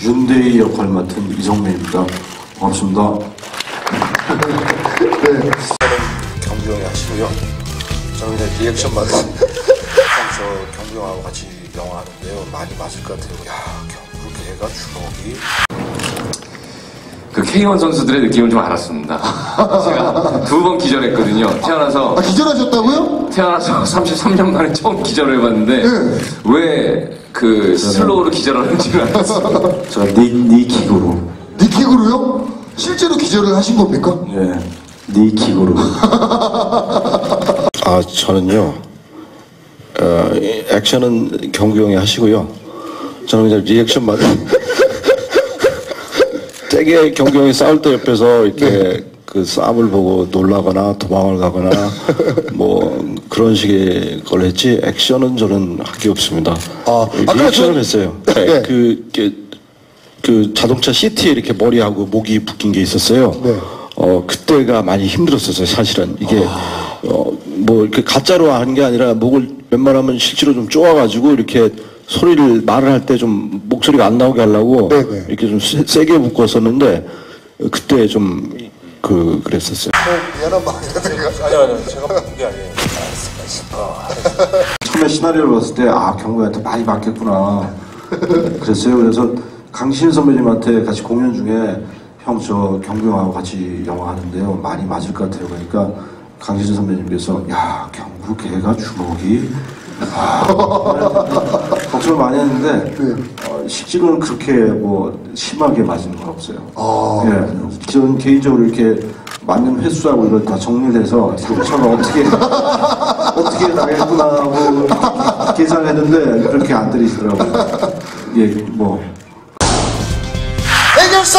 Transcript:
윤대희 역할 맡은 이성민입니다. 반갑습니다. 경규 형이 하시고요. 저는 이제 리액션 맡은 저 경규 형하고 같이 영화 하는데요. 많이 맞을 것 같아요. 야, 경규 걔가 주먹이 그 K1 선수들의 느낌을 좀 알았습니다. 제가 두 번 기절했거든요. 태어나서 아, 기절하셨다고요? 태어나서 33년 만에 처음 기절을 해봤는데 네. 왜그 슬로우로 기절하는지는 알았어요. 저 니, 니킥으로. 니킥으로요? 실제로 기절을 하신 겁니까? 예. 니킥으로. 아 저는요 어, 이 액션은 경규 형이 하시고요 저는 그냥 리액션 맡 경규 형이 싸울 때 옆에서 이렇게 그 싸움을 보고 놀라거나 도망을 가거나 뭐 그런 식의 걸 했지 액션은 저는 할게 없습니다 아, 아까 리액션을 저- 했어요 네. 그, 이렇게 그 자동차 시트에 이렇게 머리하고 목이 묶인 게 있었어요. 네. 어 그때가 많이 힘들었었어요. 사실은 이게 어뭐 이렇게 가짜로 하는 게 아니라 목을 웬만하면 실제로 좀 쪼아가지고 이렇게 소리를 말을 할 때 좀 목소리가 안 나오게 하려고 네, 네. 이렇게 좀 세, 세게 묶었었는데 그때 좀 그 그랬었어요. 미안한 제가. 제가 게 아니에요. 처음에 시나리오를 봤을 때, 아, 경구한테 많이 맞겠구나. 그랬어요. 그래서 강신 선배님한테 같이 공연 중에, 형, 저 경구 형하고 같이 영화 하는데요. 많이 맞을 것 같아요. 그러니까 강신 선배님께서, 야, 경구 걔가 주먹이. 아, 걱정을 많이 했는데, 어, 실제로는 그렇게 뭐 심하게 맞은 건 없어요. 예. 저는 개인적으로 이렇게 맞는 횟수하고 이걸 다 정리해서 상처가 어떻게 어떻게 나겠구나 하고 계산했는데 그렇게 안 때리시더라고요. 예, 뭐 해결사